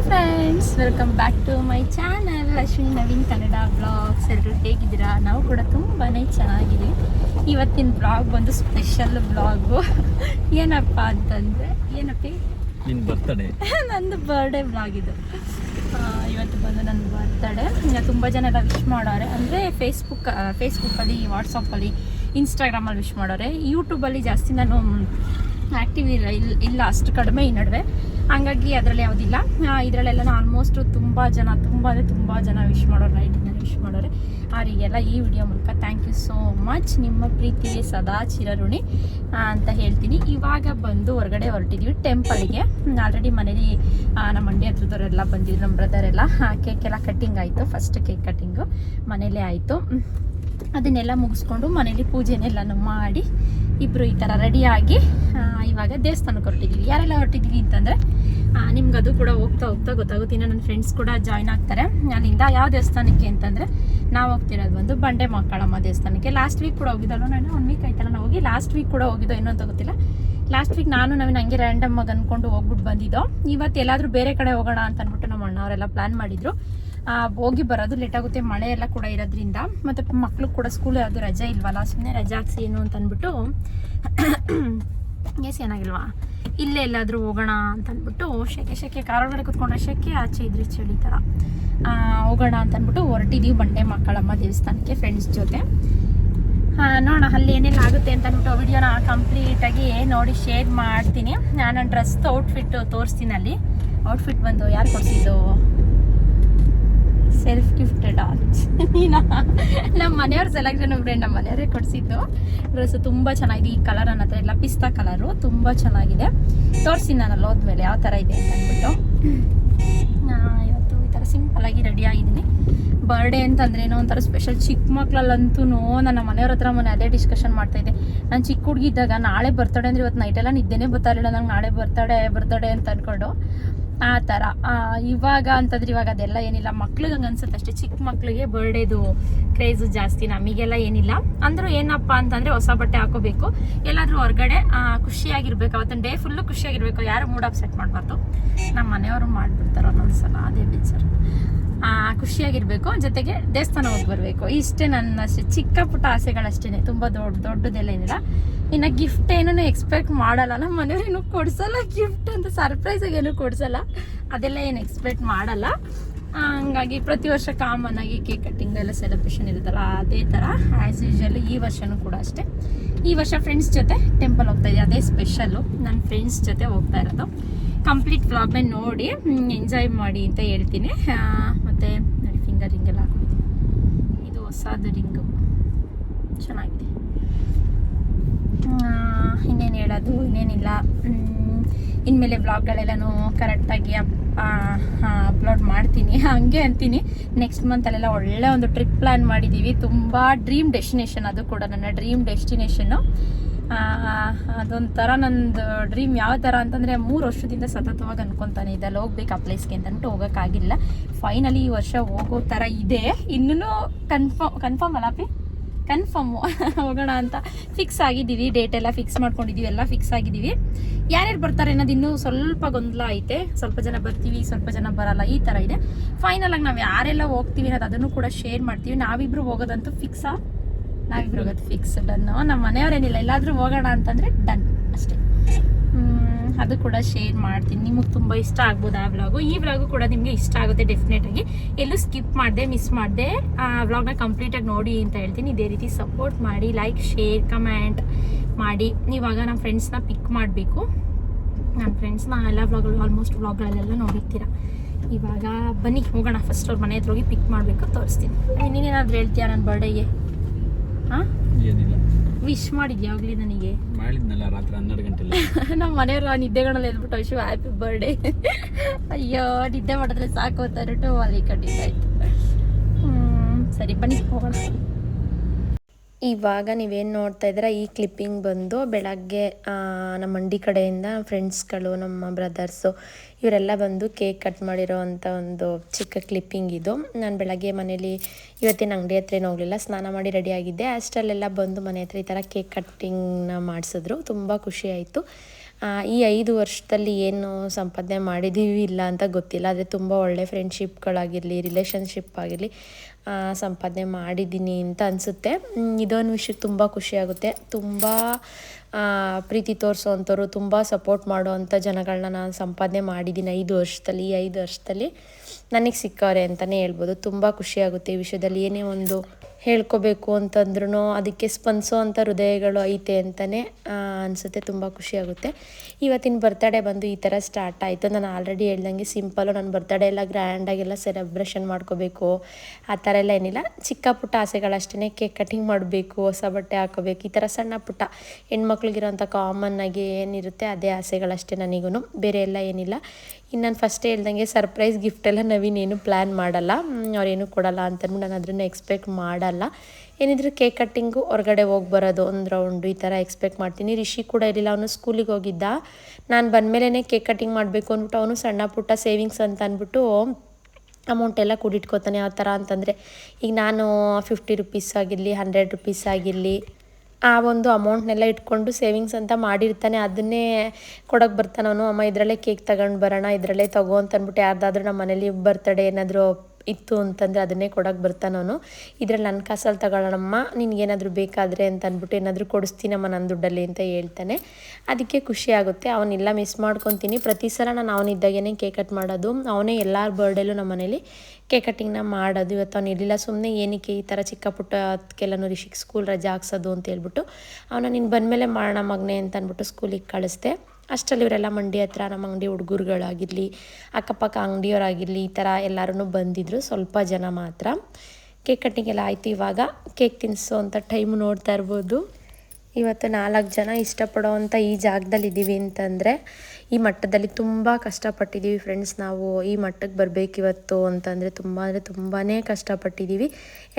Hi friends welcome back to my channel Ashwini Naveen Kannada blogs ಎಲ್ಲರೂ ಹೇಗಿದ್ದೀರಾ? ನಾವು ಕೂಡ ತುಂಬಾ ಚೆನ್ನಾಗಿದೆ ಇವತ್ತಿನ ಬ್ಲಾಗ್ ಬಂದು ಸ್ಪೆಷಲ್ ಬ್ಲಾಗು ಏನಪ್ಪ ಅಂತಂದರೆ ಏನಪ್ಪಿ? ನಿನ್ನ ಬರ್ತಡೇ ನಂದು ಬರ್ಡೇ ಬ್ಲಾಗ್ ಇದು. ಇವತ್ತು ಬಂದು ನನ್ನ ಬರ್ತಡೇ ಇನ್ನು ತುಂಬ ಜನ ಎಲ್ಲ ವಿಶ್ ಮಾಡೋರೆ. ಅಂದರೆ ಫೇಸ್ಬುಕ್ ಫೇಸ್ಬುಕ್ಕಲ್ಲಿ ವಾಟ್ಸಪ್ಪಲ್ಲಿ ಇನ್ಸ್ಟಾಗ್ರಾಮಲ್ಲಿ ವಿಶ್ ಮಾಡೋರೆ. ಯೂಟ್ಯೂಬಲ್ಲಿ ಜಾಸ್ತಿ ನಾನು ಆ್ಯಕ್ಟಿವ್ ಇಲ್ಲ ಇಲ್ಲ, ಅಷ್ಟು ಕಡಿಮೆ ಈ ನಡುವೆ. ಹಂಗಾಗಿ ಅದರಲ್ಲಿ ಯಾವುದಿಲ್ಲ. ಇದರಲ್ಲೆಲ್ಲ ಆಲ್ಮೋಸ್ಟ್ ತುಂಬ ಜನ, ತುಂಬ ಅಂದರೆ ತುಂಬ ಜನ ವಿಶ್ ಮಾಡೋರು ನೈಟಿಂದ ವಿಶ್ ಮಾಡೋರೆ. ಅವರಿಗೆಲ್ಲ ಈ ವಿಡಿಯೋ ಮೂಲಕ. ಥ್ಯಾಂಕ್ ಯು ಸೋ ಮಚ್ ನಿಮ್ಮ ಪ್ರೀತಿಗೆ ಸದಾ ಚಿರಋಣಿ ಅಂತ ಹೇಳ್ತೀನಿ. ಇವಾಗ ಬಂದು ಹೊರಗಡೆ ಹೊರಟಿದ್ದೀವಿ ಟೆಂಪಲ್ಗೆ ಆಲ್ರೆಡಿ ಮನೇಲಿ ನಮ್ಮ ಮಂಡ್ಯ ಹತ್ರದವರೆಲ್ಲ ಬಂದಿದ್ರು, ನಮ್ಮ ಬ್ರದರ್ ಎಲ್ಲ. ಕೇಕ್ ಎಲ್ಲ ಕಟ್ಟಿಂಗ್ ಆಯಿತು. ಫಸ್ಟ್ ಕೇಕ್ ಕಟ್ಟಿಂಗು ಮನೇಲೇ ಆಯಿತು. ಅದನ್ನೆಲ್ಲ ಮುಗಿಸ್ಕೊಂಡು ಮನೇಲಿ ಪೂಜೆನೆಲ್ಲ ಮಾಡಿ ಇಬ್ಬರು ಈ ಥರ ರೆಡಿಯಾಗಿ ಇವಾಗ ದೇವಸ್ಥಾನಕ್ಕೆ ಹೊರಟಿದ್ದೀವಿ ಯಾರೆಲ್ಲ ಹೊರಟಿದ್ದೀವಿ ಅಂತಂದರೆ ನಿಮ್ಗೆ ಅದು ಕೂಡ ಹೋಗ್ತಾ ಹೋಗ್ತಾ ಗೊತ್ತಾಗುತ್ತೆ. ಇನ್ನು ನನ್ನ ಫ್ರೆಂಡ್ಸ್ ಕೂಡ ಜಾಯ್ನ್ ಆಗ್ತಾರೆ. ಅಲ್ಲಿಂದ ಯಾವ ದೇವಸ್ಥಾನಕ್ಕೆ ಅಂತಂದರೆ, ನಾವು ಹೋಗ್ತಿರೋದು ಬಂದು ಬಂಡೆ ಮಕ್ಕಳಮ್ಮ ದೇವಸ್ಥಾನಕ್ಕೆ. ಲಾಸ್ಟ್ ವೀಕ್ ಕೂಡ ಹೋಗಿದ್ದಲ್ಲ ನಾನು? ಒನ್ ವೀಕ್ ಆಯ್ತಲ್ಲ ನಾವು ಹೋಗಿ. ಲಾಸ್ಟ್ ವೀಕ್ ಕೂಡ ಹೋಗಿದ್ದೋ ಏನೋ ಅಂತ ಗೊತ್ತಿಲ್ಲ. ಲಾಸ್ಟ್ ವೀಕ್ ನಾನು ನವೀನ್ ಹಂಗೆ ರ್ಯಾಂಡಮ್ ಆಗಿ ಅಂದ್ಕೊಂಡು ಹೋಗ್ಬಿಟ್ಟು ಬಂದಿದ್ದೋ. ಇವತ್ತು ಎಲ್ಲಾದರೂ ಬೇರೆ ಕಡೆ ಹೋಗೋಣ ಅಂತ ಅಂದ್ಬಿಟ್ಟು ನಮ್ಮ ಅಣ್ಣವರೆಲ್ಲ ಪ್ಲ್ಯಾನ್ ಮಾಡಿದ್ರು. ಹೋಗಿ ಬರೋದು ಲೇಟ್ ಆಗುತ್ತೆ, ಮಳೆ ಎಲ್ಲ ಕೂಡ ಇರೋದ್ರಿಂದ. ಮತ್ತು ಮಕ್ಕಳು ಕೂಡ ಸ್ಕೂಲ್ ಯಾವುದು ರಜೆ ಇಲ್ವಲ್ಲ ಸುಮ್ಮನೆ ರಜೆ ಹಾಕ್ಸಿ ಏನು ಅಂತ ಅಂದ್ಬಿಟ್ಟು ಎಸ್ ಏನಾಗಿಲ್ವಾ ಇಲ್ಲೇ ಎಲ್ಲಾದರೂ ಹೋಗೋಣ ಅಂತ ಅಂದ್ಬಿಟ್ಟು ಶೆಕೆ ಶೆಕೆ ಒಳಗಡೆ ಕುತ್ಕೊಂಡ್ರೆ ಶೆಕೆ, ಆಚೆ ಇದ್ರಿ ಚಳಿ ಥರ ಹೋಗೋಣ ಅಂತ ಅಂದ್ಬಿಟ್ಟು ಹೊರಟಿದ್ದೀವಿ ಬಂಡೆ ಮಕ್ಕಳಮ್ಮ ದೇವಸ್ಥಾನಕ್ಕೆ ಫ್ರೆಂಡ್ಸ್ ಜೊತೆ. ನೋಡೋಣ ಅಲ್ಲಿ ಏನೆಲ್ಲ ಆಗುತ್ತೆ ಅಂತ ಅಂದ್ಬಿಟ್ಟು ವಿಡಿಯೋನ ಕಂಪ್ಲೀಟಾಗಿ ನೋಡಿ ಶೇರ್ ಮಾಡ್ತೀನಿ. ನಾನು ಡ್ರೆಸ್ ಔಟ್ಫಿಟ್ ತೋರಿಸ್ತೀನಿ ಅಲ್ಲಿ. ಔಟ್ಫಿಟ್ ಬಂದು ಯಾರು ಕೊಡ್ಸಿದ್ದು? ಸೆಲ್ಫ್ ಗಿಫ್ಟೆಡ್ ಆರ್ಟ್ ನಮ್ಮ ಮನೆಯವ್ರ ಸೆಲೆಕ್ಷನ್ ಫ್ರೆಂಡ್ ನಮ್ಮ ಮನೆಯವರೇ ಕೊಡಿಸಿದ್ದು. ಡ್ರೆಸ್ ತುಂಬ ಚೆನ್ನಾಗಿದೆ ಈ ಕಲರ್ ನನ್ನ ಹತ್ರ ಎಲ್ಲ ಪಿಸ್ತಾ ಕಲರು ತುಂಬ ಚೆನ್ನಾಗಿದೆ. ತೋರಿಸಿ ನಾನು ಹೋದ್ಮೇಲೆ ಯಾವ ಥರ ಇದೆ ಅಂತ ಅಂದ್ಬಿಟ್ಟು. ಇವತ್ತು ಈ ಥರ ಸಿಂಪಲಾಗಿ ರೆಡಿ ಆಗಿದ್ದೀನಿ. ಬರ್ಡೇ ಅಂತಂದ್ರೆ ಏನೋ ಒಂಥರ ಸ್ಪೆಷಲ್ ಚಿಕ್ಕ ಮಕ್ಳಲ್ಲಂತೂ ನನ್ನ ಮನೆಯವ್ರ ಹತ್ರ ಮೊನ್ನೆ ಅದೇ ಡಿಸ್ಕಷನ್ ಮಾಡ್ತಾ ಇದ್ದೆ. ನಾನು ಚಿಕ್ಕ ಹುಡುಗಿದ್ದಾಗ ನಾಳೆ ಬರ್ತಡೆ ಅಂದ್ರೆ ಇವತ್ತು ನೈಟೆಲ್ಲ ನಿದ್ದೆನೇ ಬರ್ತಾ ಇರಲಿಲ್ಲ. ನಂಗೆ ನಾಳೆ ಬರ್ತಡೆ ಬರ್ತಡೆ ಅಂತ ಅನ್ಕೊಂಡು. ಆ ಥರ ಇವಾಗ ಅಂತಂದ್ರೆ ಇವಾಗ ಅದೆಲ್ಲ ಏನಿಲ್ಲ. ಮಕ್ಳಿಗೆ ಹಂಗೆ ಅನ್ಸುತ್ತೆ ಅಷ್ಟೇ. ಚಿಕ್ಕ ಮಕ್ಳಿಗೆ ಬರ್ಡೇದು ಕ್ರೇಜು ಜಾಸ್ತಿ ನಮಗೆಲ್ಲ ಏನಿಲ್ಲ. ಅಂದ್ರೂ ಏನಪ್ಪ ಅಂತಂದ್ರೆ ಹೊಸ ಬಟ್ಟೆ ಹಾಕೋಬೇಕು. ಎಲ್ಲಾದ್ರೂ ಹೊರಗಡೆ ಖುಷಿಯಾಗಿರ್ಬೇಕು. ಅವತ್ತಿನ ಡೇ ಫುಲ್ಲು ಖುಷಿಯಾಗಿರ್ಬೇಕು. ಯಾರು ಮೂಡ್ ಅಪ್ಸೆಟ್ ಮಾಡಬಾರ್ದು. ನಮ್ಮ ಮನೆಯವರು ಮಾಡ್ಬಿಡ್ತಾರೆ ಒಂದೊಂದ್ಸಲ ಅದೇ ಬೇಜಾರು. ಆ, ಖುಷಿಯಾಗಿರ್ಬೇಕು. ಜೊತೆಗೆ ದೇವಸ್ಥಾನ ಹೋಗಿ ಬರಬೇಕು. ಇಷ್ಟೇ ನನ್ನ ಅಷ್ಟೇ ಚಿಕ್ಕ ಪುಟ್ಟ ಆಸೆಗಳಷ್ಟೇ ತುಂಬ ದೊಡ್ಡ, ದೊಡ್ಡದೆಲ್ಲ ಏನಿಲ್ಲ. ಇನ್ನು ಗಿಫ್ಟ್ ಏನೂ ಎಕ್ಸ್ಪೆಕ್ಟ್ ಮಾಡಲ್ಲ. ನಮ್ಮ ಮನೆಯವ್ರೇನು ಕೊಡಿಸಲ್ಲ. ಗಿಫ್ಟ್ ಅಂತ ಸರ್ಪ್ರೈಸಾಗಿ ಏನೂ ಕೊಡ್ಸಲ್ಲ. ಅದೆಲ್ಲ ಏನು ಎಕ್ಸ್ಪೆಕ್ಟ್ ಮಾಡಲ್ಲ. ಹಂಗಾಗಿ ಪ್ರತಿ ವರ್ಷ ಕಾಮನ್ ಆಗಿ ಕೇಕ್ ಕಟ್ಟಿಂಗ್ ಎಲ್ಲ ಸೆಲೆಬ್ರೇಷನ್ ಇರುತ್ತಲ್ಲ, ಅದೇ ಥರ ಆ್ಯಸ್ ಯೂಶಲ್ ಈ ವರ್ಷನೂ ಕೂಡ ಅಷ್ಟೇ. ಈ ವರ್ಷ ಫ್ರೆಂಡ್ಸ್ ಜೊತೆ ಟೆಂಪಲ್ ಹೋಗ್ತಾ ಇದೆ ಅದೇ ಸ್ಪೆಷಲ್ಲು ನನ್ನ ಫ್ರೆಂಡ್ಸ್ ಜೊತೆ ಹೋಗ್ತಾ ಇರೋದು. ಕಂಪ್ಲೀಟ್ ವ್ಲಾಗ್ನ ನೋಡಿ ಎಂಜಾಯ್ ಮಾಡಿ ಅಂತ ಹೇಳ್ತೀನಿ. ಮತ್ತು ನೋಡಿ ಫಿಂಗರ್ ರಿಂಗ್ ಎಲ್ಲ ಹಾಕೊಂಡಿದ್ದೀನಿ ಇದು ಹೊಸದು ರಿಂಗು ಚೆನ್ನಾಗಿದೆ. ಇನ್ನೇನು ಹೇಳೋದು, ಇನ್ನೇನಿಲ್ಲ. ಇನ್ಮೇಲೆ ಬ್ಲಾಗ್ಗಳೆಲ್ಲನೂ ಕರೆಕ್ಟಾಗಿ ಅಪ್ಲೋಡ್ ಮಾಡ್ತೀನಿ. ಹಾಗೆ ಅಂತೀನಿ. ನೆಕ್ಸ್ಟ್ ಮಂತಲ್ಲೆಲ್ಲ ಒಳ್ಳೆ ಒಂದು ಟ್ರಿಪ್ ಪ್ಲ್ಯಾನ್ ಮಾಡಿದ್ದೀವಿ ತುಂಬ ಡ್ರೀಮ್ ಡೆಸ್ಟಿನೇಷನ್ ಅದು ಕೂಡ ನನ್ನ ಡ್ರೀಮ್ ಡೆಸ್ಟಿನೇಷನ್ನು ಅದೊಂಥರ ನಂದು ಡ್ರೀಮ್ ಯಾವ ಥರ ಅಂತಂದರೆ ಮೂರು ವರ್ಷದಿಂದ ಸತತವಾಗಿ ಅನ್ಕೊತಾನೆ ಇದೆ. ಅಲ್ಲಿ ಹೋಗ್ಬೇಕು ಆ ಪ್ಲೇಸ್ಗೆ ಅಂತ ಅಂದ್ಬಿಟ್ಟು ಹೋಗೋಕ್ಕಾಗಿಲ್ಲ. ಫೈನಲಿ ಈ ವರ್ಷ ಹೋಗೋ ಥರ ಇದೆ. ಇನ್ನೂ ಕನ್ಫರ್ಮ್ ಕನ್ಫರ್ಮ್ ಅಲ್ಲ ಪಿ ಕನ್ಫರ್ಮು ಹೋಗೋಣ ಅಂತ ಫಿಕ್ಸ್ ಆಗಿದ್ದೀವಿ. ಡೇಟ್ ಎಲ್ಲ ಫಿಕ್ಸ್ ಮಾಡ್ಕೊಂಡಿದ್ದೀವಿ. ಎಲ್ಲ ಫಿಕ್ಸ್ ಆಗಿದ್ದೀವಿ. ಯಾರ್ಯಾರು ಬರ್ತಾರೆ ಅನ್ನೋದು ಇನ್ನೂ ಸ್ವಲ್ಪ ಗೊಂದಲ ಐತೆ. ಸ್ವಲ್ಪ ಜನ ಬರ್ತೀವಿ, ಸ್ವಲ್ಪ ಜನ ಬರಲ್ಲ. ಈ ಥರ ಇದೆ. ಫೈನಲಾಗಿ ನಾವು ಯಾರೆಲ್ಲ ಹೋಗ್ತೀವಿ ಅನ್ನೋದು ಅದನ್ನು ಕೂಡ ಶೇರ್ ಮಾಡ್ತೀವಿ. ನಾವಿಬ್ರು ಹೋಗೋದಂತೂ ಫಿಕ್ಸಾ ನಾವಿಬ್ರು ಹೋಗೋದು ಫಿಕ್ಸ್ ಡನ್ನು ನಮ್ಮ ಮನೆಯವರೇನಿಲ್ಲ, ಎಲ್ಲಾದರೂ ಹೋಗೋಣ ಅಂತಂದರೆ ಡನ್ ಅಷ್ಟೇ. ಅದು ಕೂಡ ಶೇರ್ ಮಾಡ್ತೀನಿ. ನಿಮಗೆ ತುಂಬ ಇಷ್ಟ ಆಗ್ಬೋದು ಆ ವ್ಲಾಗು ಈ ವ್ಲಾಗು ಕೂಡ ನಿಮಗೆ ಇಷ್ಟ ಆಗುತ್ತೆ ಡೆಫಿನೆಟ್ ಆಗಿ ಎಲ್ಲೂ ಸ್ಕಿಪ್ ಮಾಡಿದೆ ಮಿಸ್ ಮಾಡಿದೆ. ಆ ವ್ಲಾಗ್ನ ಕಂಪ್ಲೀಟಾಗಿ ನೋಡಿ ಅಂತ ಹೇಳ್ತೀನಿ. ಇದೇ ರೀತಿ ಸಪೋರ್ಟ್ ಮಾಡಿ ಲೈಕ್ ಶೇರ್ ಕಮೆಂಟ್ ಮಾಡಿ. ಇವಾಗ ನಮ್ಮ ಫ್ರೆಂಡ್ಸ್ನ ಪಿಕ್ ಮಾಡಬೇಕು. ನನ್ನ ಫ್ರೆಂಡ್ಸ್ನ ಎಲ್ಲ ವ್ಲಾಗ್ಗಳು ಆಲ್ಮೋಸ್ಟ್ ವ್ಲಾಗ್ಗಳಲ್ಲೆಲ್ಲ ನೋಡಿರ್ತೀರ. ಇವಾಗ ಬನ್ನಿ, ಹೋಗೋಣ. ಫಸ್ಟ್ ಅವ್ರ ಮನೆ ಹತ್ರ ಹೋಗಿ ಪಿಕ್ ಮಾಡಬೇಕು, ತೋರಿಸ್ತೀನಿ. ನೀನೇನಾದರೂ ಹೇಳ್ತೀಯಾ ನನ್ನ ಬರ್ಡೇಗೆ ಹಾಂ ಏನಿಲ್ಲ. ವಿಶ್ ಮಾಡಿದ್ಯಾ ಯಾವಾಗಲೇ ನನಗೆ? ಮಾಡಿದ್ನಲ್ಲ ರಾತ್ರಿ ಹನ್ನೆರಡು ಗಂಟೆಲಿ. ನಮ್ಮ ಮನೆಯವ್ರು ನಿದ್ದೆಗಳಲ್ಲಿ ಎದ್ಬಿಟ್ಟು ವಿಶು ಹ್ಯಾಪಿ ಬರ್ಡೇ ಅಯ್ಯೋ ನಿದ್ದೆ ಮಾಡಿದ್ರೆ ಸಾಕು ಅಂತ ಅಂದ್ಬಿಟ್ಟು ಅಲ್ಲಿ ಕಂಡಿದ್ದಾಯ್ತು ಹ್ಮ್, ಸರಿ ಬನ್ನಿ ಹೋಗೋಣ. ಇವಾಗ ನೀವೇನು ನೋಡ್ತಾ ಇದ್ದೀರಾ ಈ ಕ್ಲಿಪ್ಪಿಂಗ್ ಬಂದು ಬೆಳಗ್ಗೆ ನಮ್ಮ ಮಂಡಿ ಕಡೆಯಿಂದ ಫ್ರೆಂಡ್ಸ್ಗಳು ನಮ್ಮ ಬ್ರದರ್ಸು ಇವರೆಲ್ಲ ಬಂದು ಕೇಕ್ ಕಟ್ ಮಾಡಿರೋ ಅಂಥ ಒಂದು ಚಿಕ್ಕ ಕ್ಲಿಪ್ಪಿಂಗ್ ಇದು. ನಾನು ಬೆಳಗ್ಗೆ ಮನೇಲಿ ಇವತ್ತಿನ ಅಂಗಡಿ ಹತ್ರ ಏನು ಹೋಗಲಿಲ್ಲ ಸ್ನಾನ ಮಾಡಿ ರೆಡಿ ಆಗಿದ್ದೆ. ಅಷ್ಟರಲ್ಲೆಲ್ಲ ಬಂದು ಮನೆ ಹತ್ರ ಈ ಥರ ಕೇಕ್ ಕಟ್ಟಿಂಗ್ನ ಮಾಡಿಸಿದ್ರು. ತುಂಬ ಖುಷಿ ಆಯಿತು. ಆ, ಈ ಐದು ವರ್ಷದಲ್ಲಿ ಏನು ಸಂಪಾದನೆ ಮಾಡಿದ್ದೀವಿ ಇಲ್ಲ ಅಂತ ಗೊತ್ತಿಲ್ಲ. ಆದರೆ ತುಂಬ ಒಳ್ಳೆ ಫ್ರೆಂಡ್ಶಿಪ್ಗಳಾಗಿರಲಿ ರಿಲೇಷನ್ಶಿಪ್ ಆಗಿರಲಿ ಸಂಪಾದನೆ ಮಾಡಿದ್ದೀನಿ ಅಂತ ಅನಿಸುತ್ತೆ. ಇದೊಂದು ವಿಷಯಕ್ಕೆ ತುಂಬ ಖುಷಿಯಾಗುತ್ತೆ ತುಂಬ ಪ್ರೀತಿ ತೋರಿಸೋವಂಥವ್ರು ತುಂಬ ಸಪೋರ್ಟ್ ಮಾಡೋವಂಥ ಜನಗಳನ್ನ ನಾನು ಸಂಪಾದನೆ ಮಾಡಿದ್ದೀನಿ ಐದು ವರ್ಷದಲ್ಲಿ. ಈ ಐದು ವರ್ಷದಲ್ಲಿ ನನಗೆ ಸಿಕ್ಕವ್ರೆ ಅಂತಲೇ ಹೇಳ್ಬೋದು. ತುಂಬ ಖುಷಿಯಾಗುತ್ತೆ ಈ ವಿಷಯದಲ್ಲಿ. ಏನೇ ಒಂದು ಹೇಳ್ಕೋಬೇಕು ಅಂತಂದ್ರೂ ಅದಕ್ಕೆ ಸ್ಪಂದಿಸೋ ಅಂಥ ಹೃದಯಗಳು ಐತೆ ಅಂತಲೇ ಅನಿಸುತ್ತೆ, ತುಂಬ ಖುಷಿಯಾಗುತ್ತೆ ಇವತ್ತಿನ ಬರ್ತಡೇ ಬಂದು ಈ ಥರ ಸ್ಟಾರ್ಟ್ ಆಯಿತು. ನಾನು ಆಲ್ರೆಡಿ ಹೇಳ್ದಂಗೆ ಸಿಂಪಲ್ಲು ನನ್ನ ಬರ್ತಡೇ ಎಲ್ಲ ಗ್ರ್ಯಾಂಡಾಗೆಲ್ಲ ಸೆಲೆಬ್ರೇಷನ್ ಮಾಡ್ಕೋಬೇಕು. ಆ ಥರ ಎಲ್ಲ ಏನಿಲ್ಲ. ಚಿಕ್ಕ ಪುಟ್ಟ ಆಸೆಗಳಷ್ಟೇ ಕೇಕ್ ಕಟಿಂಗ್ ಮಾಡಬೇಕು, ಹೊಸ ಬಟ್ಟೆ ಹಾಕೋಬೇಕು, ಈ ಥರ ಸಣ್ಣ ಪುಟ್ಟ. ಹೆಣ್ಮಕ್ಳಿಗಿರೋಂಥ ಕಾಮನ್ ಆಗಿ ಏನಿರುತ್ತೆ, ಅದೇ ಆಸೆಗಳಷ್ಟೇ ನನಗೂ ಬೇರೆ ಎಲ್ಲ ಏನಿಲ್ಲ. ಇನ್ನು ನಾನು ಫಸ್ಟೇ ಹೇಳ್ದಂಗೆ ಸರ್ಪ್ರೈಸ್ ಗಿಫ್ಟ್ ಎಲ್ಲ ನವೀನ್ ಏನು ಪ್ಲ್ಯಾನ್ ಮಾಡಲ್ಲ. ಅವ್ರೇನು ಕೊಡಲ್ಲ ಅಂತಂದ್ಬಿಟ್ಟು ನಾನು ಅದನ್ನು ಎಕ್ಸ್ಪೆಕ್ಟ್ ಮಾಡಲ್ಲ. ಏನಿದ್ರು ಕೇಕ್ ಕಟ್ಟಿಂಗು ಹೊರಗಡೆ ಹೋಗಿ ಬರೋದು, ಒಂದು ರೌಂಡು ಈ ಥರ ಎಕ್ಸ್ಪೆಕ್ಟ್ ಮಾಡ್ತೀನಿ. ರಿಷಿ ಕೂಡ ಇರಲಿಲ್ಲ, ಅವನು ಸ್ಕೂಲಿಗೆ ಹೋಗಿದ್ದ. ನಾನು ಬಂದಮೇಲೆ ಕೇಕ್ ಕಟ್ಟಿಂಗ್ ಮಾಡಬೇಕು ಅಂದ್ಬಿಟ್ಟು ಅವನು ಸಣ್ಣ ಪುಟ್ಟ ಸೇವಿಂಗ್ಸ್ ಅಂತ ಅಂದ್ಬಿಟ್ಟು ಅಮೌಂಟ್ ಎಲ್ಲ ಕೂಡಿಟ್ಕೋತಾನೆ. ಆ ಥರ ಅಂತಂದರೆ ಈಗ ನಾನು ಫಿಫ್ಟಿ ರುಪೀಸ್ ಆಗಿರಲಿ ಹಂಡ್ರೆಡ್ ರುಪೀಸ್ ಆಗಿರಲಿ ಆ ಒಂದು ಅಮೌಂಟ್ನೆಲ್ಲ ಇಟ್ಕೊಂಡು ಸೇವಿಂಗ್ಸ್ ಅಂತ ಮಾಡಿರ್ತಾನೆ. ಅದನ್ನೇ ಕೊಡೋಕೆ ಬರ್ತಾನವನು ಅಮ್ಮ ಇದರಲ್ಲೇ ಕೇಕ್ ತಗೊಂಡು ಬರೋಣ, ಇದರಲ್ಲೇ ತಗೋ ಅಂತ ಅಂದ್ಬಿಟ್ಟು ಯಾರ್ದಾದ್ರೂ ನಮ್ಮ ಮನೇಲಿ ಬರ್ತಡೇ ಏನಾದರೂ ಇತ್ತು ಅಂತಂದರೆ ಅದನ್ನೇ ಕೊಡೋಕೆ ಬರ್ತಾನವನು ಇದ್ರಲ್ಲಿ ನನ್ನ ಕಾಸಲ್ಲಿ ತಗೊಳ್ಳೋಣಮ್ಮ ನಿನಗೇನಾದರೂ ಬೇಕಾದರೆ ಅಂತ ಅಂದ್ಬಿಟ್ಟು ಏನಾದರೂ ಕೊಡಿಸ್ತೀನಮ್ಮ ನನ್ನ ದುಡ್ಡಲ್ಲಿ ಅಂತ ಹೇಳ್ತಾನೆ. ಅದಕ್ಕೆ ಖುಷಿ ಆಗುತ್ತೆ. ಅವನ್ನೆಲ್ಲ ಮಿಸ್ ಮಾಡ್ಕೊತೀನಿ. ಪ್ರತಿ ಸಲ ನಾನು ಅವನಿದ್ದಾಗೇನೆ ಕೇಕ್ ಕಟ್ ಮಾಡೋದು. ಅವನೇ ಎಲ್ಲರ ಬರ್ಡೇಲೂ ನಮ್ಮ ಮನೇಲಿ ಕೇಕ್ ಕಟ್ಟಿಂಗ್ನ ಮಾಡೋದು. ಇವತ್ತು ಅವ್ನು ಇರಲಿಲ್ಲ ಸುಮ್ಮನೆ ಏನಕ್ಕೆ ಈ ಥರ ಚಿಕ್ಕ ಪುಟ್ಟ ಅದಕ್ಕೆಲ್ಲನೂ ರಿಷಿಕ್ ಸ್ಕೂಲ್ ರಜೆ ಹಾಕ್ಸೋದು ಅಂತ ಹೇಳ್ಬಿಟ್ಟು ಅವನ ನೀನು ಬಂದಮೇಲೆ ಮಾಡೋಣ ಮಗನೇ ಅಂತ ಅಂದ್ಬಿಟ್ಟು ಸ್ಕೂಲಿಗೆ ಕಳಿಸ್ದೆ. ಅಷ್ಟರಲ್ಲಿ ಇವರೆಲ್ಲ ಮಂಡಿ ಹತ್ರ, ನಮ್ಮ ಅಂಗಡಿ ಹುಡುಗರುಗಳಾಗಿರಲಿ, ಅಕ್ಕಪಕ್ಕ ಅಂಗಡಿಯವರಾಗಿರಲಿ, ಈ ಥರ ಎಲ್ಲರೂ ಬಂದಿದ್ದರು ಸ್ವಲ್ಪ ಜನ ಮಾತ್ರ. ಕೇಕ್ ಕಟ್ಟಿಂಗ್ ಎಲ್ಲ ಆಯಿತು ಇವಾಗ. ಕೇಕ್ ತಿನ್ನಿಸೋ ಅಂತ ಟೈಮ್ ನೋಡ್ತಾ ಇರ್ಬೋದು. ಇವತ್ತು ನಾಲ್ಕು ಜನ ಇಷ್ಟಪಡೋವಂಥ ಈ ಜಾಗದಲ್ಲಿ ಇದ್ದೀವಿ ಅಂತಂದರೆ, ಈ ಮಟ್ಟದಲ್ಲಿ ತುಂಬ ಕಷ್ಟಪಟ್ಟಿದ್ದೀವಿ ಫ್ರೆಂಡ್ಸ್ ನಾವು. ಈ ಮಟ್ಟಕ್ಕೆ ಬರಬೇಕಿವತ್ತು ಅಂತಂದರೆ ತುಂಬ, ಅಂದರೆ ತುಂಬಾ ಕಷ್ಟಪಟ್ಟಿದ್ದೀವಿ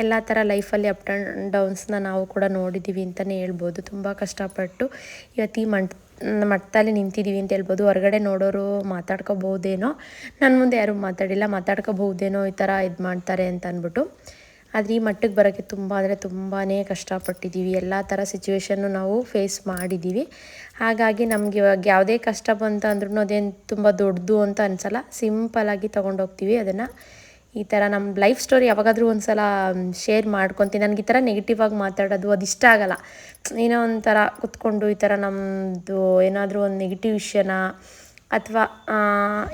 ಎಲ್ಲ ಥರ ಲೈಫಲ್ಲಿ ಅಪ್ ಆ್ಯಂಡ್ ಡೌನ್ಸ್ನ ನಾವು ಕೂಡ ನೋಡಿದ್ದೀವಿ ಅಂತಲೇ ಹೇಳ್ಬೋದು. ತುಂಬ ಕಷ್ಟಪಟ್ಟು ಇವತ್ತು ಈ ಮಟ್ ಮಟ್ಟದಲ್ಲಿ ನಿಂತಿದ್ದೀವಿ ಅಂತ ಹೇಳ್ಬೋದು. ಹೊರಗಡೆ ನೋಡೋರು ಮಾತಾಡ್ಕೋಬೋದೇನೋ ನನ್ನ ಮುಂದೆ ಯಾರೂ ಮಾತಾಡಿಲ್ಲ, ಮಾತಾಡ್ಕೋಬಹುದೇನೋ ಈ ಥರ ಇದು ಮಾಡ್ತಾರೆ ಅಂತ ಅಂದ್ಬಿಟ್ಟು. ಆದರೆ ಈ ಮಟ್ಟಕ್ಕೆ ಬರೋಕ್ಕೆ ತುಂಬ, ಅಂದರೆ ತುಂಬಾ ಕಷ್ಟಪಟ್ಟಿದ್ದೀವಿ ಎಲ್ಲ ಥರ ಸಿಚುವೇಶನ್ನು ನಾವು ಫೇಸ್ ಮಾಡಿದ್ದೀವಿ ಹಾಗಾಗಿ ನಮಗೆ ಇವಾಗ ಯಾವುದೇ ಕಷ್ಟ ಬಂತು ಅಂದ್ರೂ ಅದೇನು ತುಂಬ ದೊಡ್ಡದು ಅಂತ ಅನಿಸಲ್ಲ. ಸಿಂಪಲಾಗಿ ತೊಗೊಂಡೋಗ್ತೀವಿ ಅದನ್ನು. ಈ ಥರ ನಮ್ಮ ಲೈಫ್ ಸ್ಟೋರಿ ಯಾವಾಗಾದರೂ ಒಂದು ಸಲ ಶೇರ್ ಮಾಡ್ಕೊತೀನಿ. ನನಗೆ ಈ ಥರ ನೆಗೆಟಿವ್ ಆಗಿ ಮಾತಾಡೋದು ಅದು ಇಷ್ಟ ಆಗಲ್ಲ. ಏನೋ ಒಂಥರ ಕುತ್ಕೊಂಡು ಈ ಥರ ನಮ್ಮದು ಏನಾದರೂ ಒಂದು ನೆಗೆಟಿವ್ ವಿಷಯನ ಅಥವಾ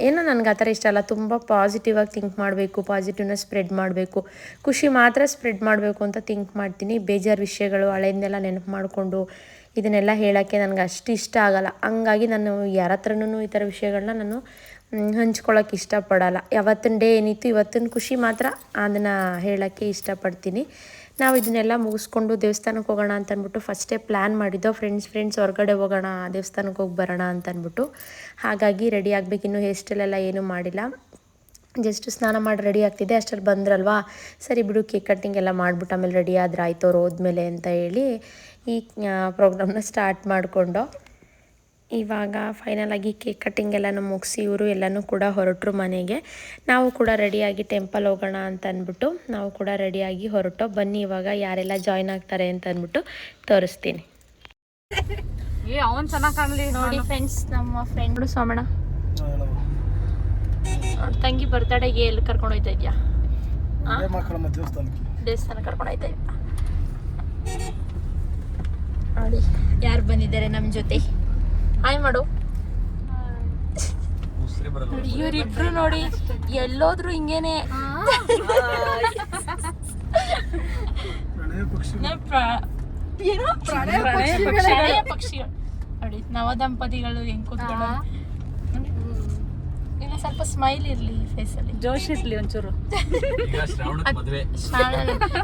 ಏನೋ ನನಗೆ ಆ ಥರ ಇಷ್ಟ ಅಲ್ಲ. ತುಂಬ ಪಾಸಿಟಿವ್ ಆಗಿ ಥಿಂಕ್ ಮಾಡಬೇಕು ಪಾಸಿಟಿವ್ನ ಸ್ಪ್ರೆಡ್ ಮಾಡಬೇಕು. ಖುಷಿ ಮಾತ್ರ ಸ್ಪ್ರೆಡ್ ಮಾಡಬೇಕು ಅಂತ ಥಿಂಕ್ ಮಾಡ್ತೀನಿ. ಬೇಜಾರು ವಿಷಯಗಳು ಹಳೆಯಿಂದೆಲ್ಲ ನೆನಪು ಮಾಡಿಕೊಂಡು ಇದನ್ನೆಲ್ಲ ಹೇಳೋಕ್ಕೆ ನನಗೆ ಅಷ್ಟು ಇಷ್ಟ ಆಗಲ್ಲ. ಹಂಗಾಗಿ ನಾನು ಯಾರ ಹತ್ರನೂ ಈ ಥರ ವಿಷಯಗಳನ್ನ ನಾನು ಹಂಚ್ಕೊಳ್ಳೋಕೆ ಇಷ್ಟಪಡೋಲ್ಲ. ಯಾವತ್ತಿನ ಡೇ ಏನಿತ್ತು ಇವತ್ತಿನ ಖುಷಿ ಮಾತ್ರ ಅದನ್ನು ಹೇಳೋಕ್ಕೆ ಇಷ್ಟಪಡ್ತೀನಿ. ನಾವು ಇದನ್ನೆಲ್ಲ ಮುಗಿಸ್ಕೊಂಡು ದೇವಸ್ಥಾನಕ್ಕೆ ಹೋಗೋಣ ಅಂತ ಅಂದ್ಬಿಟ್ಟು ಫಸ್ಟೇ ಪ್ಲ್ಯಾನ್ ಮಾಡಿದ್ದೋ. ಫ್ರೆಂಡ್ಸ್ ಫ್ರೆಂಡ್ಸ್ ಹೊರಗಡೆ ಹೋಗೋಣ ದೇವಸ್ಥಾನಕ್ಕೆ ಹೋಗಿ ಬರೋಣ ಅಂತ ಅಂದ್ಬಿಟ್ಟು ಹಾಗಾಗಿ ರೆಡಿ ಆಗಬೇಕು. ಇನ್ನೂ ಹೇರ್ ಏನೂ ಮಾಡಿಲ್ಲ. ಜಸ್ಟ್ ಸ್ನಾನ ಮಾಡಿ ರೆಡಿ ಆಗ್ತಿದ್ದೆ. ಅಷ್ಟರಲ್ಲಿ ಬಂದ್ರಲ್ವಾ? ಸರಿ ಬಿಡು ಕೇಕ್ ಕಟ್ಟಿಂಗ್ ಎಲ್ಲ ಮಾಡ್ಬಿಟ್ಟು ಆಮೇಲೆ ರೆಡಿ ಆದ್ರೆ ಆಯ್ತು. ಅವ್ರು ಹೋದ್ಮೇಲೆ ಅಂತ ಹೇಳಿ ಈ ಪ್ರೋಗ್ರಾಮ್ನ ಸ್ಟಾರ್ಟ್ ಮಾಡಿಕೊಂಡು ಇವಾಗ ಫೈನಲ್ ಆಗಿ ಕೇಕ್ ಕಟ್ಟಿಂಗ್ ಎಲ್ಲನೂ ಮುಗಿಸಿ ಇವರು ಎಲ್ಲನೂ ಕೂಡ ಹೊರಟರು ಮನೆಗೆ. ನಾವು ಕೂಡ ರೆಡಿಯಾಗಿ ಟೆಂಪಲ್ ಹೋಗೋಣ ಅಂತ ಅಂದ್ಬಿಟ್ಟು ನಾವು ಕೂಡ ರೆಡಿಯಾಗಿ ಹೊರಟು. ಬನ್ನಿ ಇವಾಗ ಯಾರೆಲ್ಲ ಜಾಯ್ನ್ ಆಗ್ತಾರೆ ಅಂತ ಅಂದ್ಬಿಟ್ಟು ತೋರಿಸ್ತೀನಿ. ಏ ಅವನ್ ಚೆನ್ನಾಗ್ ಕಾಣ್ಲಿ ನೋಡಿ. ಫ್ರೆಂಡ್ಸ್ ನಮ್ಮ ಫ್ರೆಂಡ್ ಸೋಮಣ್ಣ. ತಂಗಿ ಬರ್ತಡೆಗೆ ಎಲ್ಲಿ ಕರ್ಕೊಂಡು ಹೋಯ್ತಾ ಇದೆಯಾ? ದೇವಸ್ಥಾನ ಕರ್ಕೊಂಡು ಹೋಯ್ತಾ ಇದೆಯಾ? ನೋಡಿ ಯಾರು ಬಂದಿದ್ದಾರೆ ನಮ್ಮ ಜೊತೆ? ಹಾಯ್ ಮಾಡು. ಇವ್ರಿಬ್ರು ನೋಡಿ ಎಲ್ಲೋದ್ರು ಹಿಂಗೇನೆ. ಪ್ರಣಯ ಪಕ್ಷಿ ನೋಡಿ ನವ ದಂಪತಿಗಳು ಹೆಂಗ್. ಇನ್ನು ಸ್ವಲ್ಪ ಸ್ಮೈಲ್ ಇರ್ಲಿ ಫೇಸ್ ಅಲ್ಲಿ. ಜೋಶ್ ಇರ್ಲಿ ಒಂಚೂರು. ಮದ್ವೆ.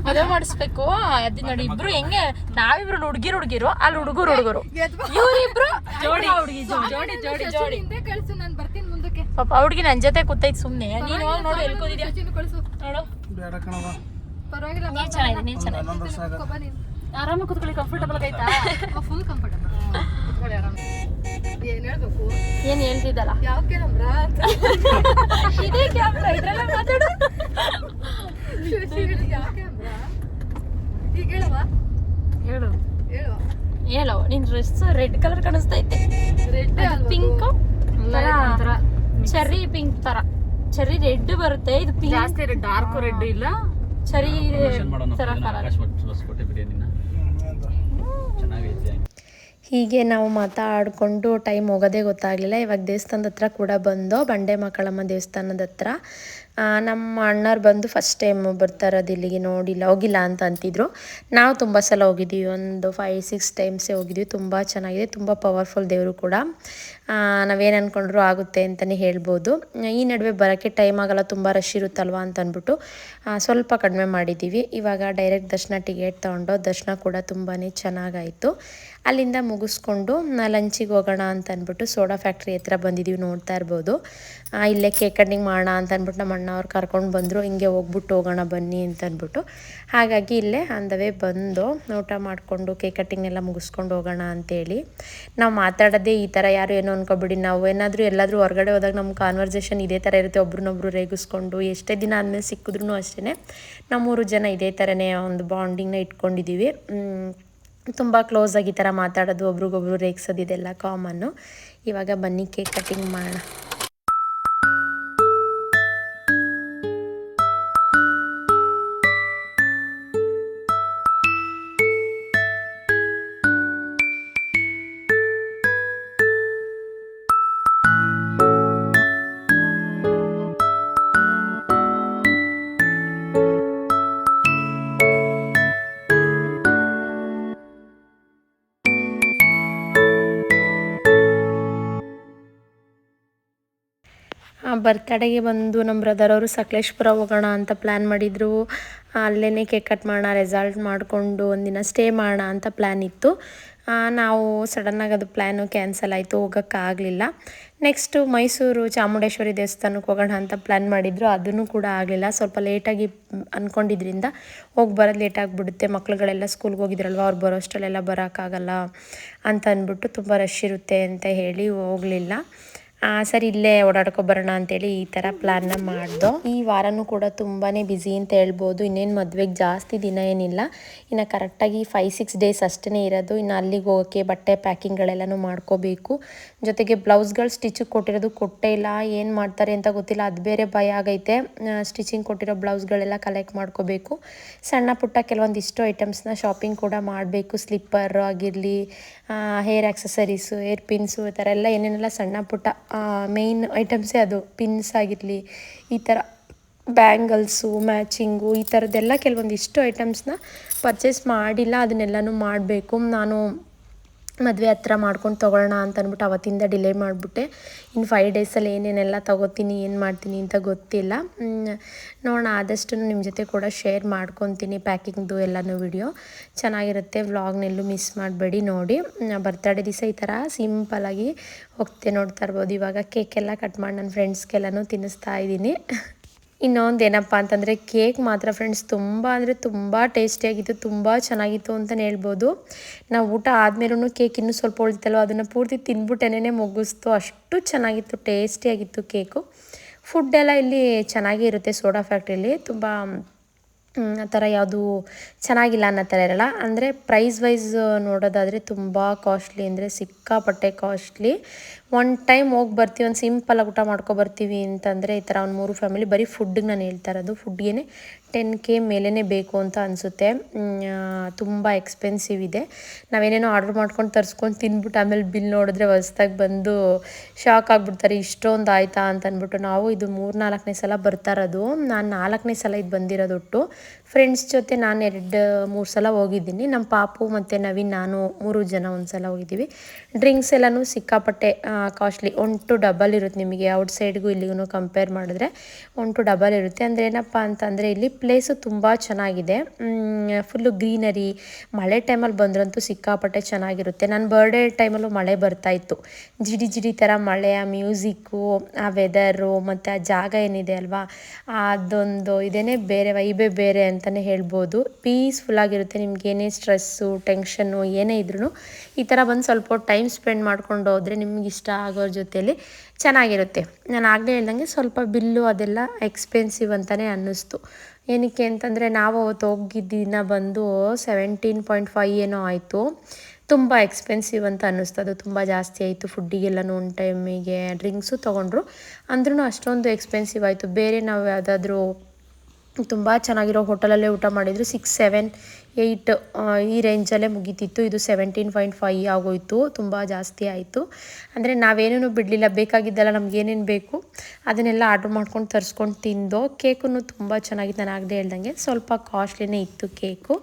ಮದುವೆ ಮಾಡಿಸ್ಬೇಕು. ಅದ್ ನೋಡಿ ಇಬ್ರು ಹೆಂಗೆ ನಾವಿಬ್ರು ಹುಡುಗಿರು ಹುಡುಗಿರು ಅಲ್ಲಿ ಹುಡುಗರು ಹುಡುಗರು. ಇವ್ರಿಬ್ರು ಜೋಡಿ ಹುಡುಗಿ ಜೋಡಿ ಜೋಡಿ ಜೋಡಿ ಪಾಪ ಹುಡುಗಿ ನನ್ ಜೊತೆ ಕೂತೈತ್ ಸುಮ್ನೆ. ನೀನು ಹೋಗಿ ನೋಡು ಎಲ್ಕೋದಿದ್ಯಾ? ನೋಡು. ಬೇಡ ಕಣವ ನೀನ್ ಚೆನ್ನಾಗಿದೆ ನೀನ್ ಚೆನ್ನಾಗಿದೆ ಆರಾಮಾಗಿ ಕುತ್ಕೊಳ್ಳಿ ಕಂಫರ್ಟಬಲ್ ಆಯ್ತಾ? ಫುಲ್ ಕಂಫರ್ಟಬಲ್ ಕೂತ್ಕೊಳ್ಳಿ ಆರಾಮ ಏನ್ ಹೇಳ್ಬೇಕು? ಏನ್ ಹೇಳ್ತಿದ್ದಲ್ಲ ಯಾವ ಕ್ಯಾಮ್ರಾ ಇದೇ ಕ್ಯಾಮ್ರಾ ಇದ್ರಲ್ಲ ಮಾತಾಡು. ಯಾವ ಕ್ಯಾಮ್ರಾ ಈಗ ಹೇಳವ? ಹೇಳು. ಹೇಳುವ. ಹೇಳೋ ನಿನ್ ಡ್ರೆಸ್ ರೆಡ್ ಕಲರ್ ಕಾಣಿಸ್ತೈತೆ. ರೆಡ್ ಪಿಂಕ್ ಚೆರ್ರಿ ಪಿಂಕ್ ತರ. ಚೆರ್ರಿ ರೆಡ್ ಬರುತ್ತೆ ಇದು ಪಿಂಕ್ ಜಾಸ್ತಿ ಡಾರ್ಕ್ ರೆಡ್ ಇಲ್ಲ? ಚೆರ್ರಿ ತರ ತರ ಕಲರ್ ಆಕಾಶ್ ಕೊಟ್ಟೆ ಬಿರಿಯಾನಿನ ಚೆನ್ನಾಗೈತೆ ಹೀಗೆ ನಾವು ಮಾತಾಡಿಕೊಂಡು ಟೈಮ್ ಹೋಗೋದೇ ಗೊತ್ತಾಗಲಿಲ್ಲ. ಇವಾಗ ದೇವಸ್ಥಾನದ ಹತ್ರ ಕೂಡ ಬಂದೋ ಬಂಡೆ ಮಕ್ಕಳಮ್ಮ ದೇವಸ್ಥಾನದ ಹತ್ರ ನಮ್ಮ ಅಣ್ಣವ್ರು ಬಂದು ಫಸ್ಟ್ ಟೈಮ್ ಬರ್ತಾರದು ಇಲ್ಲಿಗೆ ನೋಡಿಲ್ಲ ಹೋಗಿಲ್ಲ ಅಂತ ಅಂತಿದ್ರು. ನಾವು ತುಂಬ ಸಲ ಹೋಗಿದ್ದೀವಿ, ಒಂದು ಫೈವ್ ಸಿಕ್ಸ್ ಟೈಮ್ಸೇ ಹೋಗಿದ್ದೀವಿ. ತುಂಬ ಚೆನ್ನಾಗಿದೆ, ತುಂಬ ಪವರ್ಫುಲ್ ದೇವರು ಕೂಡ. ನಾವೇನು ಅಂದ್ಕೊಂಡ್ರು ಆಗುತ್ತೆ ಅಂತಲೇ ಹೇಳ್ಬೋದು. ಈ ನಡುವೆ ಬರೋಕ್ಕೆ ಟೈಮ್ ಆಗಲ್ಲ, ತುಂಬ ರಶ್ ಇರುತ್ತಲ್ವ ಅಂತ ಅಂದ್ಬಿಟ್ಟು ಸ್ವಲ್ಪ ಕಡಿಮೆ ಮಾಡಿದ್ದೀವಿ. ಇವಾಗ ಡೈರೆಕ್ಟ್ ದರ್ಶನ ಟಿಕೆಟ್ ತೊಗೊಂಡು ದರ್ಶನ ಕೂಡ ತುಂಬಾ ಚೆನ್ನಾಗಾಯಿತು. ಅಲ್ಲಿಂದ ಮುಗಿಸ್ಕೊಂಡು ಲಂಚಿಗೆ ಹೋಗೋಣ ಅಂತ ಅಂದ್ಬಿಟ್ಟು ಸೋಡಾ ಫ್ಯಾಕ್ಟ್ರಿ ಹತ್ರ ಬಂದಿದ್ದೀವಿ ನೋಡ್ತಾ ಇರ್ಬೋದು. ಇಲ್ಲೇ ಕೇಕ್ ಕಟ್ಟಿಂಗ್ ಮಾಡೋಣ ಅಂತ ಅಂದ್ಬಿಟ್ಟು ನಮ್ಮ ಅಣ್ಣ ಅವ್ರು ಕರ್ಕೊಂಡು ಬಂದರು, ಹಿಂಗೆ ಹೋಗ್ಬಿಟ್ಟು ಹೋಗೋಣ ಬನ್ನಿ ಅಂತ ಅಂದ್ಬಿಟ್ಟು. ಹಾಗಾಗಿ ಇಲ್ಲೇ ಅಂದವೇ ಬಂದು ಊಟ ಮಾಡಿಕೊಂಡು ಕೇಕ್ ಕಟ್ಟಿಂಗ್ ಎಲ್ಲ ಮುಗಿಸ್ಕೊಂಡು ಹೋಗೋಣ ಅಂತೇಳಿ. ನಾವು ಮಾತಾಡೋದೇ ಈ ಥರ ಯಾರು ಏನೋ ಅನ್ಕೊಬಿಡಿ. ನಾವು ಏನಾದರೂ ಎಲ್ಲಾದರೂ ಹೊರಗಡೆ ಹೋದಾಗ ನಮ್ಮ ಕಾನ್ವರ್ಸೇಷನ್ ಇದೇ ಥರ ಇರುತ್ತೆ. ಒಬ್ರನ್ನೊಬ್ರು ರೇಗಿಸ್ಕೊಂಡು ಎಷ್ಟೇ ದಿನ ಆದಮೇಲೆ ಸಿಕ್ಕಿದ್ರೂ ಅಷ್ಟೇ ನಮ್ಮೂರು ಮೂರು ಜನ ಇದೇ ಥರನೇ ಒಂದು ಬಾಂಡಿಂಗ್ನ ಇಟ್ಕೊಂಡಿದ್ದೀವಿ ತುಂಬ ಕ್ಲೋಸ್ ಆಗಿ ಈ ಥರ ಮಾತಾಡೋದು, ಒಬ್ರಿಗೊಬ್ರು ರೇಗಿಸೋದು ಇದೆಲ್ಲ ಕಾಮನ್ನು ಇವಾಗ ಬನ್ನಿ ಕೇಕ್ ಕಟ್ಟಿಂಗ್ ಮಾಡೋಣ. ಬರ್ತಡೆಗೆ ಬಂದು ನಮ್ಮ ಬ್ರದರ್ ಅವರು ಸಕಲೇಶ್ಪುರ ಹೋಗೋಣ ಅಂತ ಪ್ಲ್ಯಾನ್ ಮಾಡಿದರು. ಅಲ್ಲೇ ಕೇಕ್ ಕಟ್ ಮಾಡೋಣ ರೆಸಾಲ್ಟ್ ಮಾಡಿಕೊಂಡು ಒಂದಿನ ಸ್ಟೇ ಮಾಡೋಣ ಅಂತ ಪ್ಲ್ಯಾನ್ ಇತ್ತು. ನಾವು ಸಡನ್ನಾಗಿ ಅದು ಪ್ಲ್ಯಾನು ಕ್ಯಾನ್ಸಲ್ ಆಯಿತು ಹೋಗೋಕ್ಕಾಗಲಿಲ್ಲ ನೆಕ್ಸ್ಟು ಮೈಸೂರು ಚಾಮುಂಡೇಶ್ವರಿ ದೇವಸ್ಥಾನಕ್ಕೆ ಹೋಗೋಣ ಅಂತ ಪ್ಲ್ಯಾನ್ ಮಾಡಿದ್ರು. ಅದನ್ನು ಕೂಡ ಆಗಲಿಲ್ಲ. ಸ್ವಲ್ಪ ಲೇಟಾಗಿ ಅಂದ್ಕೊಂಡಿದ್ರಿಂದ ಹೋಗಿ ಬರೋದು ಲೇಟಾಗಿಬಿಡುತ್ತೆ ಮಕ್ಳುಗಳೆಲ್ಲ ಸ್ಕೂಲ್ಗೆ ಹೋಗಿದ್ರಲ್ವ, ಅವ್ರು ಬರೋ ಅಷ್ಟರಲ್ಲೆಲ್ಲ ಬರೋಕ್ಕಾಗಲ್ಲ ಅಂತ ಅಂದ್ಬಿಟ್ಟು ತುಂಬ ರಶ್ ಇರುತ್ತೆ ಅಂತ ಹೇಳಿ ಹೋಗಲಿಲ್ಲ. ಸರಿ ಇಲ್ಲೇ ಓಡಾಡ್ಕೊ ಬರೋಣ ಅಂತೇಳಿ ಈ ಥರ ಪ್ಲ್ಯಾನ್ನ ಮಾಡ್ದೋ. ಈ ವಾರನೂ ಕೂಡ ತುಂಬಾ ಬ್ಯುಸಿ ಅಂತ ಹೇಳ್ಬೋದು. ಇನ್ನೇನು ಮದುವೆಗೆ ಜಾಸ್ತಿ ದಿನ ಏನಿಲ್ಲ. ಇನ್ನು ಕರೆಕ್ಟಾಗಿ ಫೈವ್ ಸಿಕ್ಸ್ ಡೇಸ್ ಅಷ್ಟೇ ಇರೋದು. ಇನ್ನು ಅಲ್ಲಿಗೆ ಹೋಗೋಕ್ಕೆ ಬಟ್ಟೆ ಪ್ಯಾಕಿಂಗ್ಗಳೆಲ್ಲನೂ ಮಾಡ್ಕೋಬೇಕು. ಜೊತೆಗೆ ಬ್ಲೌಸ್ಗಳು ಸ್ಟಿಚಿಗೆ ಕೊಟ್ಟಿರೋದು ಕೊಟ್ಟೇ ಇಲ್ಲ. ಏನು ಮಾಡ್ತಾರೆ ಅಂತ ಗೊತ್ತಿಲ್ಲ. ಅದು ಬೇರೆ ಭಯ ಆಗೈತೆ. ಸ್ಟಿಚಿಂಗ್ ಕೊಟ್ಟಿರೋ ಬ್ಲೌಸ್ಗಳೆಲ್ಲ ಕಲೆಕ್ಟ್ ಮಾಡ್ಕೋಬೇಕು. ಸಣ್ಣ ಪುಟ್ಟ ಕೆಲವೊಂದಿಷ್ಟು ಐಟಮ್ಸ್ನ ಶಾಪಿಂಗ್ ಕೂಡ ಮಾಡಬೇಕು. ಸ್ಲಿಪ್ಪರ್ ಆಗಿರಲಿ ಹೇರ್ ಆಕ್ಸಸರೀಸು ಹೇರ್ ಪಿನ್ಸು ಈ ಥರ ಎಲ್ಲ ಏನೇನೆಲ್ಲ ಸಣ್ಣ ಪುಟ್ಟ ಮೇಯ್ನ್ ಐಟಮ್ಸೇ ಅದು. ಪಿನ್ಸ್ ಆಗಿರಲಿ, ಈ ಥರ ಬ್ಯಾಂಗಲ್ಸು ಮ್ಯಾಚಿಂಗು ಈ ಥರದ್ದೆಲ್ಲ ಕೆಲವೊಂದಿಷ್ಟು ಐಟಮ್ಸ್ನ ಪರ್ಚೇಸ್ ಮಾಡಿಲ್ಲ, ಅದನ್ನೆಲ್ಲನೂ ಮಾಡಬೇಕು. ನಾನು ಮದುವೆ ಹತ್ರ ಮಾಡ್ಕೊಂಡು ತೊಗೊಳ್ಳೋಣ ಅಂತ ಅಂದ್ಬಿಟ್ಟು ಅವತ್ತಿಂದ ಡಿಲೇ ಮಾಡಿಬಿಟ್ಟೆ. ಇನ್ನು ಫೈವ್ ಡೇಸಲ್ಲಿ ಏನೇನೆಲ್ಲ ತೊಗೋತೀನಿ, ಏನು ಮಾಡ್ತೀನಿ ಅಂತ ಗೊತ್ತಿಲ್ಲ. ನೋಡೋಣ ಆದಷ್ಟು ನಿಮ್ಮ ಜೊತೆ ಕೂಡ ಶೇರ್ ಮಾಡ್ಕೊತೀನಿ ಪ್ಯಾಕಿಂಗ್ದು ಎಲ್ಲನೂ ವಿಡಿಯೋ ಚೆನ್ನಾಗಿರುತ್ತೆ ವ್ಲಾಗ್ನೆಲ್ಲೂ ಮಿಸ್ ಮಾಡಬೇಡಿ ನೋಡಿ. ಬರ್ತಡೇ ದಿವಸ ಈ ಥರ ಸಿಂಪಲಾಗಿ ಹೋಗ್ತೆ ನೋಡ್ತಾ ಇರ್ಬೋದು. ಇವಾಗ ಕೇಕೆಲ್ಲ ಕಟ್ ಮಾಡಿ ನನ್ನ ಫ್ರೆಂಡ್ಸ್ಗೆಲ್ಲನೂ ತಿನ್ನಿಸ್ತಾ ಇದ್ದೀನಿ. ಇನ್ನೊಂದು ಏನಪ್ಪ ಅಂತಂದರೆ ಕೇಕ್ ಮಾತ್ರ ಫ್ರೆಂಡ್ಸ್ ತುಂಬ ಅಂದರೆ ತುಂಬ ಟೇಸ್ಟಿಯಾಗಿತ್ತು ತುಂಬ ಚೆನ್ನಾಗಿತ್ತು ಅಂತಲೇ ಹೇಳ್ಬೋದು. ನಾವು ಊಟ ಆದಮೇಲೂ ಕೇಕ್ ಇನ್ನೂ ಸ್ವಲ್ಪ ಉಳಿತಲ್ವ ಅದನ್ನು ಪೂರ್ತಿ ತಿಂದ್ಬಿಟ್ಟೇನೆ ಮುಗಿಸ್ತು. ಅಷ್ಟು ಚೆನ್ನಾಗಿತ್ತು ಟೇಸ್ಟಿಯಾಗಿತ್ತು ಕೇಕು. ಫುಡ್ ಎಲ್ಲ ಇಲ್ಲಿ ಚೆನ್ನಾಗೇ ಇರುತ್ತೆ ಸೋಡಾ ಫ್ಯಾಕ್ಟ್ರಿಯಲ್ಲಿ ತುಂಬ ಆ ಥರ ಯಾವುದು ಚೆನ್ನಾಗಿಲ್ಲ ಅನ್ನೋ ಥರ ಇರಲ್ಲ. ಅಂದರೆ ಪ್ರೈಸ್ ವೈಸ್ ನೋಡೋದಾದರೆ ತುಂಬ ಕಾಸ್ಟ್ಲಿ ಅಂದರೆ ಸಿಕ್ಕಾಪಟ್ಟೆ ಕಾಸ್ಟ್ಲಿ ಒನ್ ಟೈಮ್ ಹೋಗಿ ಬರ್ತೀವಿ, ಒಂದು ಸಿಂಪಲ್ಲಾಗಿ ಊಟ ಮಾಡ್ಕೊಬರ್ತೀವಿ ಅಂತಂದರೆ ಈ ಥರ ಒಂದು ಮೂರು ಫ್ಯಾಮಿಲಿ ಬರೀ ಫುಡ್ಡಿಗೆ ನಾನು ಹೇಳ್ತಾ ಇರೋದು. ಫುಡ್ಗೆ ಟೆನ್ ಕೆ ಮೇಲೇ ಬೇಕು ಅಂತ ಅನಿಸುತ್ತೆ. ತುಂಬ ಎಕ್ಸ್ಪೆನ್ಸಿವ್ ಇದೆ. ನಾವೇನೇನೋ ಆರ್ಡ್ರ್ ಮಾಡ್ಕೊಂಡು ತರಿಸ್ಕೊಂಡು ತಿಂದ್ಬಿಟ್ಟು ಆಮೇಲೆ ಬಿಲ್ ನೋಡಿದ್ರೆ ಹೊಸ್ದಾಗಿ ಬಂದು ಶಾಕ್ ಆಗಿಬಿಡ್ತಾರೆ, ಇಷ್ಟೊಂದು ಆಯಿತಾ ಅಂತ ಅಂದ್ಬಿಟ್ಟು ನಾವು ಇದು ಮೂರು ನಾಲ್ಕನೇ ಸಲ ಬರ್ತಾ ಇರೋದು. ನಾನು ನಾಲ್ಕನೇ ಸಲ ಇದು ಬಂದಿರೋದು ಒಟ್ಟು ಫ್ರೆಂಡ್ಸ್ ಜೊತೆ ನಾನು ಎರಡು, ಮೂರು ಸಲ ಹೋಗಿದ್ದೀನಿ. ನಮ್ಮ ಪಾಪು ಮತ್ತು ನವೀನ್, ನಾನು ಮೂರು ಜನ ಒಂದು ಸಲ ಹೋಗಿದ್ದೀವಿ. ಡ್ರಿಂಕ್ಸ್ ಎಲ್ಲನೂ ಸಿಕ್ಕಾಪಟ್ಟೆ ಕಾಸ್ಟ್ಲಿ ಒನ್ ಟು ಡಬಲ್ ಇರುತ್ತೆ ನಿಮಗೆ. ಔಟ್ ಸೈಡ್ಗೂ ಇಲ್ಲಿಗೂ ಕಂಪೇರ್ ಮಾಡಿದ್ರೆ ಒನ್ ಟು ಡಬಲ್ ಇರುತ್ತೆ. ಅಂದರೆ ಏನಪ್ಪ ಅಂತಂದರೆ ಇಲ್ಲಿ ಪ್ಲೇಸು ತುಂಬ ಚೆನ್ನಾಗಿದೆ. ಫುಲ್ಲು ಗ್ರೀನರಿ ಮಳೆ ಟೈಮಲ್ಲಿ ಬಂದ್ರಂತೂ ಸಿಕ್ಕಾಪಟ್ಟೆ ಚೆನ್ನಾಗಿರುತ್ತೆ. ನನ್ನ ಬರ್ಡೇ ಟೈಮಲ್ಲೂ ಮಳೆ ಬರ್ತಾ ಇತ್ತು. ಜಿಡಿ ಜಿಡಿ ಥರ ಮಳೆ, ಆ ಮ್ಯೂಸಿಕ್ಕು ಆ ವೆದರು ಮತ್ತು ಆ ಜಾಗ ಏನಿದೆ ಅಲ್ವಾ? ಅದೊಂದು, ಇದೇನೆ ಬೇರೆ ವೈಬೇ ಬೇರೆ ಅಂತಲೇ ಹೇಳ್ಬೋದು. ಪೀಸ್ಫುಲ್ಲಾಗಿರುತ್ತೆ ನಿಮ್ಗೆ ಏನೇ ಸ್ಟ್ರೆಸ್ಸು ಟೆನ್ಷನ್ನು ಏನೇ ಇದ್ರೂ ಈ ಥರ ಬಂದು ಸ್ವಲ್ಪ ಟೈಮ್ ಸ್ಪೆಂಡ್ ಮಾಡ್ಕೊಂಡು ಹೋದರೆ ನಿಮ್ಗೆ ಇಷ್ಟ ಆಗೋರ ಜೊತೆಯಲ್ಲಿ ಚೆನ್ನಾಗಿರುತ್ತೆ. ನಾನು ಆಗಲೇ ಹೇಳ್ದಂಗೆ ಸ್ವಲ್ಪ ಬಿಲ್ಲು ಅದೆಲ್ಲ ಎಕ್ಸ್ಪೆನ್ಸಿವ್ ಅಂತಲೇ ಅನ್ನಿಸ್ತು. ಏನಕ್ಕೆ ಅಂತಂದರೆ ನಾವು ಅವತ್ತು ಹೋಗಿದ್ದ ದಿನ ಬಂದು ಸೆವೆಂಟೀನ್ ಪಾಯಿಂಟ್ ಫೈ ಏನೋ ಆಯಿತು. ತುಂಬ ಎಕ್ಸ್ಪೆನ್ಸಿವ್ ಅಂತ ಅನ್ನಿಸ್ತದೆ ತುಂಬ ಜಾಸ್ತಿ ಆಯಿತು. ಫುಡ್ಡಿಗೆಲ್ಲ ಒನ್ ಟೈಮಿಗೆ ಡ್ರಿಂಕ್ಸು ತೊಗೊಂಡ್ರು. ಅಂದ್ರೂ ಅಷ್ಟೊಂದು ಎಕ್ಸ್ಪೆನ್ಸಿವ್ ಆಯಿತು. ಬೇರೆ ನಾವು ಯಾವುದಾದ್ರೂ ತುಂಬ ಚೆನ್ನಾಗಿರೋ ಹೋಟೆಲಲ್ಲೇ ಊಟ ಮಾಡಿದ್ರು. ಸಿಕ್ಸ್ ಸೆವೆನ್ ಏಯ್ಟ್ ಈ ರೇಂಜಲ್ಲೇ ಮುಗೀತಿತ್ತು. ಇದು ಸೆವೆಂಟೀನ್ ಪಾಯಿಂಟ್ ಫೈ ಆಗೋಯಿತು. ತುಂಬ ಜಾಸ್ತಿ ಆಯಿತು. ಅಂದರೆ ನಾವೇನೇನು ಬಿಡಲಿಲ್ಲ. ಬೇಕಾಗಿದ್ದೆಲ್ಲ ನಮ್ಗೆ ಏನೇನು ಬೇಕು ಅದನ್ನೆಲ್ಲ ಆರ್ಡ್ರ್ ಮಾಡ್ಕೊಂಡು ತರಿಸ್ಕೊಂಡು ತಿಂದು ಕೇಕು ತುಂಬ ಚೆನ್ನಾಗಿತ್ತು. ನಾನು ಆಗದೆ ಹೇಳ್ದಂಗೆ ಸ್ವಲ್ಪ ಕಾಸ್ಟ್ಲಿನೇ ಇತ್ತು ಕೇಕು.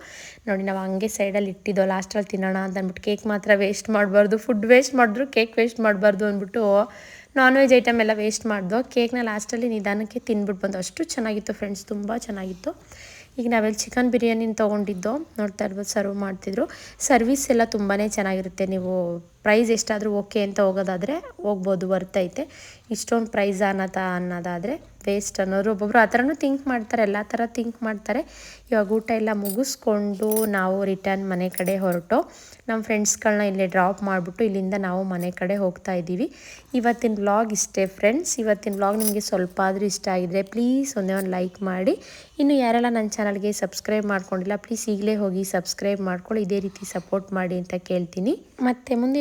ನೋಡಿ ನಾವು ಹಂಗೆ ಸೈಡಲ್ಲಿ ಇಟ್ಟಿದ್ದೋ ಲಾಸ್ಟಲ್ಲಿ ತಿನ್ನೋಣ ಅಂತ ಅಂದ್ಬಿಟ್ಟು ಕೇಕ್ ಮಾತ್ರ ವೇಸ್ಟ್ ಮಾಡಬಾರ್ದು. ಫುಡ್ ವೇಸ್ಟ್ ಮಾಡಿದ್ರು, ಕೇಕ್ ವೇಸ್ಟ್ ಮಾಡಬಾರ್ದು ಅಂದ್ಬಿಟ್ಟು ನಾನ್ ವೆಜ್ ಐಟಮ್ ಎಲ್ಲ ವೇಸ್ಟ್ ಮಾಡ್ದು ಕೇಕ್ನ ಲಾಸ್ಟಲ್ಲಿ ನಿಧಾನಕ್ಕೆ ತಿನ್ಬಿಟ್ಟು ಬಂದು, ಅಷ್ಟು ಚೆನ್ನಾಗಿತ್ತು ಫ್ರೆಂಡ್ಸ್ ತುಂಬ ಚೆನ್ನಾಗಿತ್ತು. ಈಗ ನಾವೆಲ್ಲಿ ಚಿಕನ್ ಬಿರಿಯಾನಿನ ತೊಗೊಂಡಿದ್ದೋ, ನೋಡ್ತಾ ಇರ್ಬೋದು ಸರ್ವ್ ಮಾಡ್ತಿದ್ರು. ಸರ್ವಿಸ್ ಎಲ್ಲ ತುಂಬಾ ಚೆನ್ನಾಗಿರುತ್ತೆ, ನೀವು ಪ್ರೈಸ್ ಎಷ್ಟಾದರೂ ಓಕೆ ಅಂತ ಹೋಗೋದಾದರೆ ಹೋಗ್ಬೋದು ಬರ್ತೈತೆ ಇಷ್ಟೊಂದು ಪ್ರೈಸ್ ಅನ್ನತ ಅನ್ನೋದಾದರೆ ವೇಸ್ಟ್ ಅನ್ನೋರು ಒಬ್ಬೊಬ್ರು ಆ ಥರನೂ ಥಿಂಕ್ ಮಾಡ್ತಾರೆ, ಎಲ್ಲ ಥರ ಥಿಂಕ್ ಮಾಡ್ತಾರೆ. ಇವಾಗ ಊಟ ಎಲ್ಲ ಮುಗಿಸ್ಕೊಂಡು ನಾವು ರಿಟರ್ನ್ ಮನೆ ಕಡೆ ಹೊರಟು ನಮ್ಮ ಫ್ರೆಂಡ್ಸ್ಗಳನ್ನ ಇಲ್ಲೇ ಡ್ರಾಪ್ ಮಾಡಿಬಿಟ್ಟು ಇಲ್ಲಿಂದ ನಾವು ಮನೆ ಕಡೆ ಹೋಗ್ತಾ ಇದ್ದೀವಿ. ಇವತ್ತಿನ ವ್ಲಾಗ್ ಇಷ್ಟೇ ಫ್ರೆಂಡ್ಸ್ ಇವತ್ತಿನ ವ್ಲಾಗ್ ನಿಮಗೆ ಸ್ವಲ್ಪ ಆದರೂ ಇಷ್ಟ ಆಗಿದ್ರೆ ಪ್ಲೀಸ್ ಒಂದೇ ಒಂದು ಲೈಕ್ ಮಾಡಿ. ಇನ್ನು ಯಾರೆಲ್ಲ ನನ್ನ ಚಾನಲ್ಗೆ ಸಬ್ಸ್ಕ್ರೈಬ್ ಮಾಡ್ಕೊಂಡಿಲ್ಲ ಪ್ಲೀಸ್ ಈಗಲೇ ಹೋಗಿ ಸಬ್ಸ್ಕ್ರೈಬ್ ಮಾಡ್ಕೊಳ್ಳಿ, ಇದೇ ರೀತಿ ಸಪೋರ್ಟ್ ಮಾಡಿ ಅಂತ ಕೇಳ್ತೀನಿ. ಮತ್ತೆ